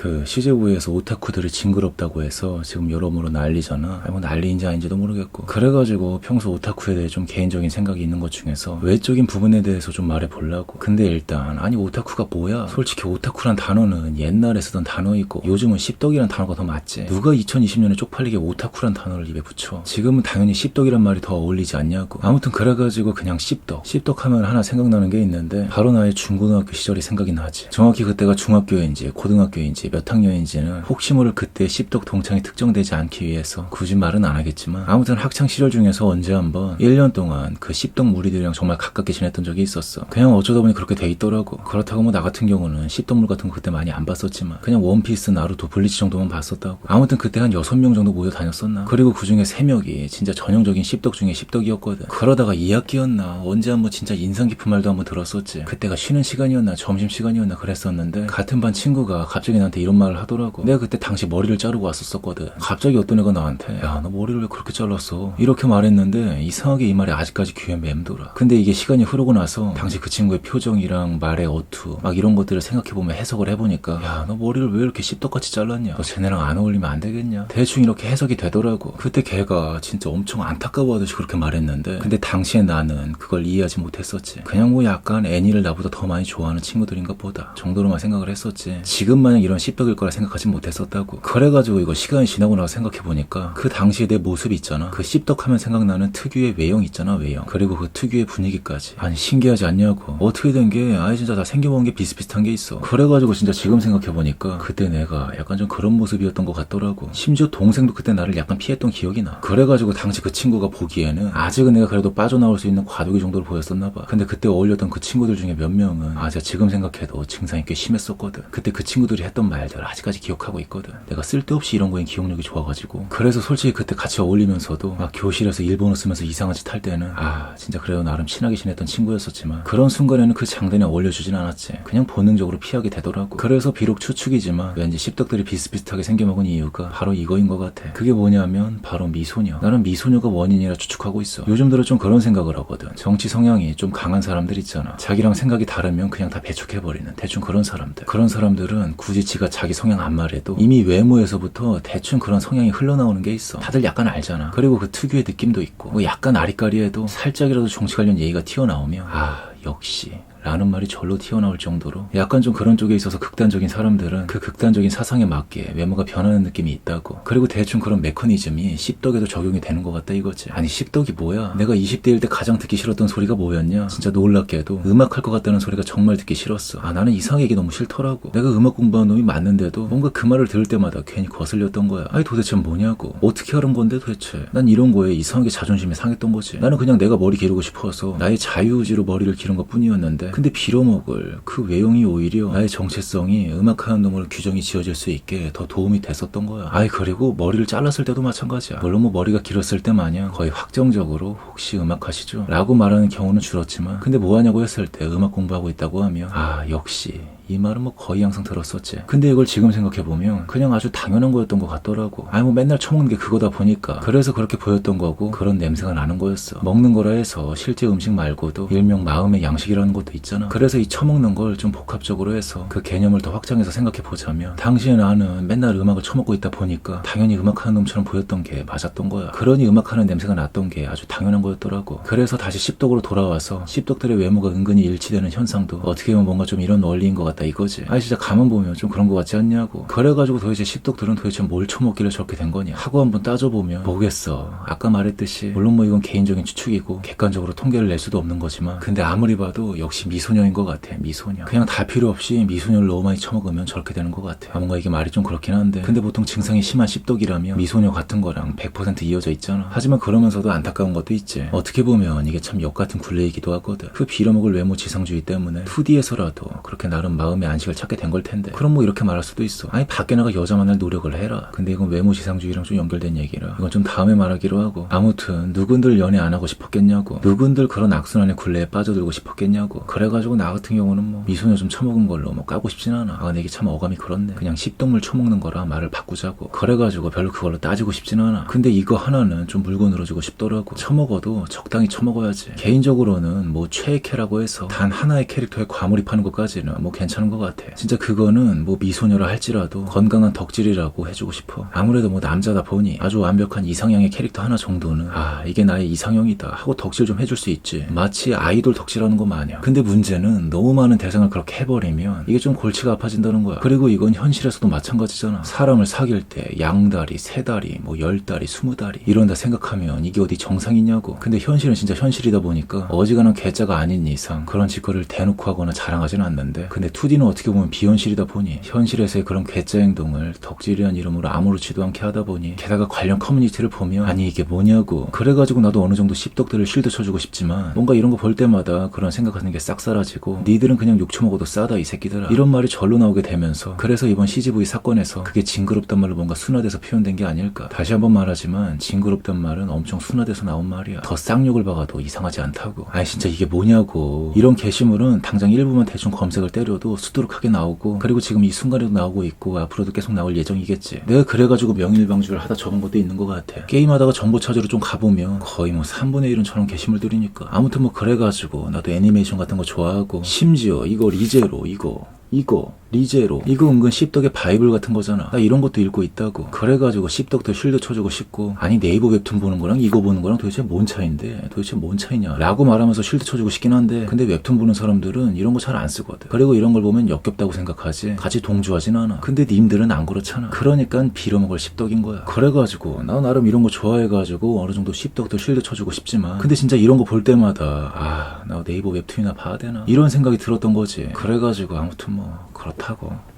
그 CJ부에서 오타쿠들이 징그럽다고 해서 지금 여러모로 난리잖아. 아니 뭐 난리인지 아닌지도 모르겠고. 그래가지고 평소 오타쿠에 대해 좀 개인적인 생각이 있는 것 중에서 외적인 부분에 대해서 좀 말해보려고. 근데 일단 아니 오타쿠가 뭐야? 솔직히 오타쿠란 단어는 옛날에 쓰던 단어이고 요즘은 씹덕이란 단어가 더 맞지. 누가 2020년에 쪽팔리게 오타쿠란 단어를 입에 붙여? 지금은 당연히 씹덕이란 말이 더 어울리지 않냐고. 아무튼 그래가지고 그냥 씹덕. 씹덕하면 하나 생각나는 게 있는데 바로 나의 중고등학교 시절이 생각이 나지. 정확히 그때가 중학교인지 고등학교인지 몇 학년인지는 혹시 모를 그때 씹덕 동창이 특정되지 않기 위해서 굳이 말은 안 하겠지만 아무튼 학창 시절 중에서 언제 한번 1년 동안 그 씹덕 무리들이랑 정말 가깝게 지냈던 적이 있었어. 그냥 어쩌다 보니 그렇게 돼 있더라고. 그렇다고 뭐 나 같은 경우는 씹덕물 같은 거 그때 많이 안 봤었지만 그냥 원피스, 나루토, 블리치 정도만 봤었다고. 아무튼 그때 한 6명 정도 모여 다녔었나. 그리고 그 중에 3명이 진짜 전형적인 씹덕 중에 씹덕이었거든. 그러다가 2학기였나 언제 한번 진짜 인상 깊은 말도 한번 들었었지. 그때가 쉬는 시간이었나 점심 시간이었나 그랬었는데 같은 반 친구가 갑자기 나한테 이런 말을 하더라고. 내가 그때 당시 머리를 자르고 왔었었거든. 갑자기 어떤 애가 나한테 야 너 머리를 왜 그렇게 잘랐어? 이렇게 말했는데 이상하게 이 말이 아직까지 귀에 맴돌아. 근데 이게 시간이 흐르고 나서 당시 그 친구의 표정이랑 말의 어투 막 이런 것들을 생각해보면 해석을 해보니까 야 너 머리를 왜 이렇게 씹덕같이 잘랐냐? 너 쟤네랑 안 어울리면 안 되겠냐? 대충 이렇게 해석이 되더라고. 그때 걔가 진짜 엄청 안타까워하듯이 그렇게 말했는데 근데 당시에 나는 그걸 이해하지 못했었지. 그냥 뭐 약간 애니를 나보다 더 많이 좋아하는 친구들인가 보다 정도로만 생각을 했었지. 지금 마냥 이런 씹덕일 거라 생각하지 못했었다고. 그래가지고 이거 시간이 지나고 나서 생각해보니까 그 당시에 내 모습 있잖아. 그 씹덕하면 생각나는 특유의 외형 있잖아 외형. 그리고 그 특유의 분위기까지. 아니 신기하지 않냐고. 어떻게 된 게 아예 진짜 다 생겨본 게 비슷비슷한 게 있어. 그래가지고 진짜 지금 생각해보니까 그때 내가 약간 좀 그런 모습이었던 것 같더라고. 심지어 동생도 그때 나를 약간 피했던 기억이 나. 그래가지고 당시 그 친구가 보기에는 아직은 내가 그래도 빠져나올 수 있는 과도기 정도로 보였었나 봐. 근데 그때 어울렸던 그 친구들 중에 몇 명은 아 제가 지금 생각해도 증상이 꽤 심했었거든. 그때 그 친구들이 했던 말들 아직까지 기억하고 있거든. 내가 쓸데없이 이런 거엔 기억력이 좋아가지고. 그래서 솔직히 그때 같이 어울리면서도 막 교실에서 일본어 쓰면서 이상한 짓 할 때는 아 진짜 그래도 나름 친하게 지냈던 친구였었지만 그런 순간에는 그 장단에 어울려주진 않았지. 그냥 본능적으로 피하게 되더라고. 그래서 비록 추측이지만 왠지 씹덕들이 비슷비슷하게 생겨먹은 이유가 바로 이거인 것 같아. 그게 뭐냐면 바로 미소녀. 나는 미소녀가 원인이라 추측하고 있어. 요즘 들어 좀 그런 생각을 하거든. 정치 성향이 좀 강한 사람들 있잖아. 자기랑 생각이 다르면 그냥 다 배척해버리는 대충 그런 사람들. 그런 사람들은 굳이 지가 자기 성향 안 말해도 이미 외모에서부터 대충 그런 성향이 흘러나오는 게 있어. 다들 약간 알잖아. 그리고 그 특유의 느낌도 있고 뭐 약간 아리까리해도 살짝이라도 정치 관련 얘기가 튀어나오면 아 역시 라는 말이 절로 튀어나올 정도로 약간 좀 그런 쪽에 있어서 극단적인 사람들은 그 극단적인 사상에 맞게 외모가 변하는 느낌이 있다고. 그리고 대충 그런 메커니즘이 씹덕에도 적용이 되는 것 같다 이거지. 아니 씹덕이 뭐야? 내가 20대일 때 가장 듣기 싫었던 소리가 뭐였냐? 진짜 놀랍게도 음악할 것 같다는 소리가 정말 듣기 싫었어. 아 나는 이상하게 이게 너무 싫더라고. 내가 음악 공부한 놈이 맞는데도 뭔가 그 말을 들을 때마다 괜히 거슬렸던 거야. 아니 도대체 뭐냐고. 어떻게 하는 건데 도대체? 난 이런 거에 이상하게 자존심이 상했던 거지. 나는 그냥 내가 머리 기르고 싶어서 나의 자유의지로 머리를 기른 것 뿐이었는데 근데 빌어먹을 그 외형이 오히려 나의 정체성이 음악하는 놈을 규정이 지어질 수 있게 더 도움이 됐었던 거야. 아이 그리고 머리를 잘랐을 때도 마찬가지야. 물론 뭐 머리가 길었을 때 마냥 거의 확정적으로 혹시 음악 하시죠? 라고 말하는 경우는 줄었지만 근데 뭐 하냐고 했을 때 음악 공부하고 있다고 하면 아 역시 이 말은 뭐 거의 항상 들었었지. 근데 이걸 지금 생각해보면 그냥 아주 당연한 거였던 것 같더라고. 아니 뭐 맨날 처먹는 게 그거다 보니까 그래서 그렇게 보였던 거고 그런 냄새가 나는 거였어. 먹는 거라 해서 실제 음식 말고도 일명 마음의 양식이라는 것도 있잖아. 그래서 이 처먹는 걸 좀 복합적으로 해서 그 개념을 더 확장해서 생각해보자면 당시에 나는 맨날 음악을 처먹고 있다 보니까 당연히 음악하는 놈처럼 보였던 게 맞았던 거야. 그러니 음악하는 냄새가 났던 게 아주 당연한 거였더라고. 그래서 다시 씹덕으로 돌아와서 씹덕들의 외모가 은근히 일치되는 현상도 어떻게 보면 뭔가 좀 이런 원리인 것 같다 이거지. 아니 진짜 가만 보면 좀 그런 것 같지 않냐고. 그래가지고 도대체 씹덕들은 도대체 뭘 처먹길래 저렇게 된 거냐. 하고 한번 따져보면 뭐겠어. 아까 말했듯이 물론 뭐 이건 개인적인 추측이고 객관적으로 통계를 낼 수도 없는 거지만 근데 아무리 봐도 역시 미소녀인 것 같아. 미소녀. 그냥 다 필요 없이 미소녀를 너무 많이 처먹으면 저렇게 되는 것 같아. 아, 뭔가 이게 말이 좀 그렇긴 한데 근데 보통 증상이 심한 씹덕이라면 미소녀 같은 거랑 100% 이어져 있잖아. 하지만 그러면서도 안타까운 것도 있지. 어떻게 보면 이게 참 역 같은 굴레이기도 하거든. 그 빌어먹을 외모 지상주의 때문에 2D에서라도 그렇게 나름 마음 의 안식을 찾게 된 걸 텐데. 그럼 뭐 이렇게 말할 수도 있어. 아니 밖에 나가 여자 만날 노력을 해라. 근데 이건 외모 지상주의랑 좀 연결된 얘기라. 이건 좀 다음에 말하기로 하고. 아무튼 누군들 연애 안 하고 싶었겠냐고. 누군들 그런 악순환의 굴레에 빠져들고 싶었겠냐고. 그래가지고 나 같은 경우는 뭐 미소녀 좀 처먹은 걸로 뭐 까고 싶진 않아. 아 이게 참 어감이 그렇네. 그냥 씹동물 처먹는 거라 말을 바꾸자고. 그래가지고 별로 그걸로 따지고 싶진 않아. 근데 이거 하나는 좀 물고 늘어지고 싶더라고. 처먹어도 적당히 처먹어야지. 개인적으로는 뭐 최애캐라고 해서 단 하나의 캐릭터에 과몰입하는 것까지는 뭐 괜찮아. 괜찮은 것 같아. 진짜 그거는 뭐 미소녀라 할지라도 건강한 덕질이라고 해주고 싶어. 아무래도 뭐 남자다 보니 아주 완벽한 이상형의 캐릭터 하나 정도는 아 이게 나의 이상형이다 하고 덕질 좀 해줄 수 있지. 마치 아이돌 덕질하는 거 마냥. 근데 문제는 너무 많은 대상을 그렇게 해버리면 이게 좀 골치가 아파진다는 거야. 그리고 이건 현실에서도 마찬가지잖아. 사람을 사귈 때 양다리, 세다리, 뭐 열다리, 스무다리 이런다 생각하면 이게 어디 정상이냐고. 근데 현실은 진짜 현실이다 보니까 어지간한 개짜가 아닌 이상 그런 짓거리를 대놓고 하거나 자랑하진 않는데 근데 2D는 어떻게 보면 비현실이다 보니 현실에서의 그런 개짜 행동을 덕질이란 이름으로 아무렇지도 않게 하다 보니 게다가 관련 커뮤니티를 보면 아니 이게 뭐냐고. 그래가지고 나도 어느 정도 씹덕들을 쉴드 쳐주고 싶지만 뭔가 이런 거 볼 때마다 그런 생각하는 게 싹 사라지고 니들은 그냥 욕처 먹어도 싸다 이 새끼들아. 이런 말이 절로 나오게 되면서 그래서 이번 CGV 사건에서 그게 징그럽단 말로 뭔가 순화돼서 표현된 게 아닐까. 다시 한번 말하지만 징그럽단 말은 엄청 순화돼서 나온 말이야. 더 쌍욕을 박아도 이상하지 않다고. 아니 진짜 이게 뭐냐고. 이런 게시물은 당장 일부만 대충 검색을 때려도 수두룩하게 나오고 그리고 지금 이 순간에도 나오고 있고 앞으로도 계속 나올 예정이겠지. 내가 그래가지고 명일방주를 하다 적은 것도 있는 것 같아. 게임하다가 정보 찾으러 좀 가보면 거의 뭐 3분의 1은처럼 게시물들이니까. 아무튼 뭐 그래가지고 나도 애니메이션 같은 거 좋아하고 심지어 이거 리제로 이거 이거 리제로 이거 은근 씹덕의 바이블 같은 거잖아. 나 이런 것도 읽고 있다고. 그래가지고 씹덕도 쉴드 쳐주고 싶고 아니 네이버 웹툰 보는 거랑 이거 보는 거랑 도대체 뭔 차인데? 도대체 뭔 차이냐? 라고 말하면서 쉴드 쳐주고 싶긴 한데 근데 웹툰 보는 사람들은 이런 거 잘 안 쓰거든. 그리고 이런 걸 보면 역겹다고 생각하지. 같이 동조하진 않아. 근데 님들은 안 그렇잖아. 그러니까 빌어먹을 씹덕인 거야. 그래가지고 나 나름 이런 거 좋아해가지고 어느 정도 씹덕도 쉴드 쳐주고 싶지만 근데 진짜 이런 거 볼 때마다 아 나 네이버 웹툰이나 봐야 되나? 이런 생각이 들었던 거지. 그래가지고 아무튼 뭐 그렇다 고